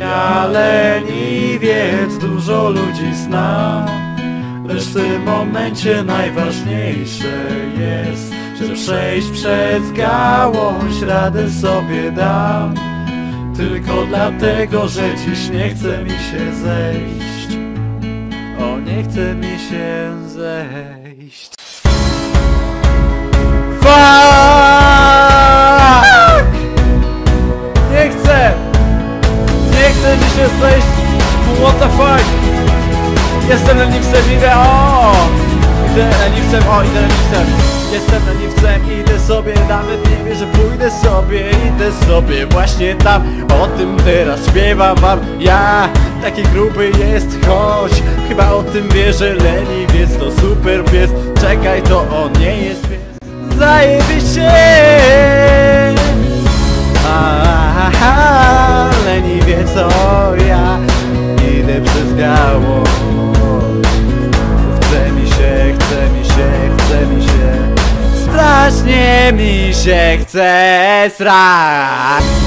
Ja leniwiec, dużo ludzi zna. Lecz w tym momencie najważniejsze jest Że przejść przez gałąź radę sobie dam. Tylko dlatego, że dziś nie chce mi się zejść. O, nie chce mi się zejść zejść! What the fuck? Jestem leniwcem, idę, o! Idę leniwcem, o, idę leniwcem Jestem leniwcem, idę sobie, nawet nie wiem, że pójdę sobie Idę sobie właśnie tam, o tym teraz śpiewam wam Ja, taki gruby jest, choć chyba o tym wie, że leniwiec to super pies Czekaj, to on nie jest pies mi się chce srać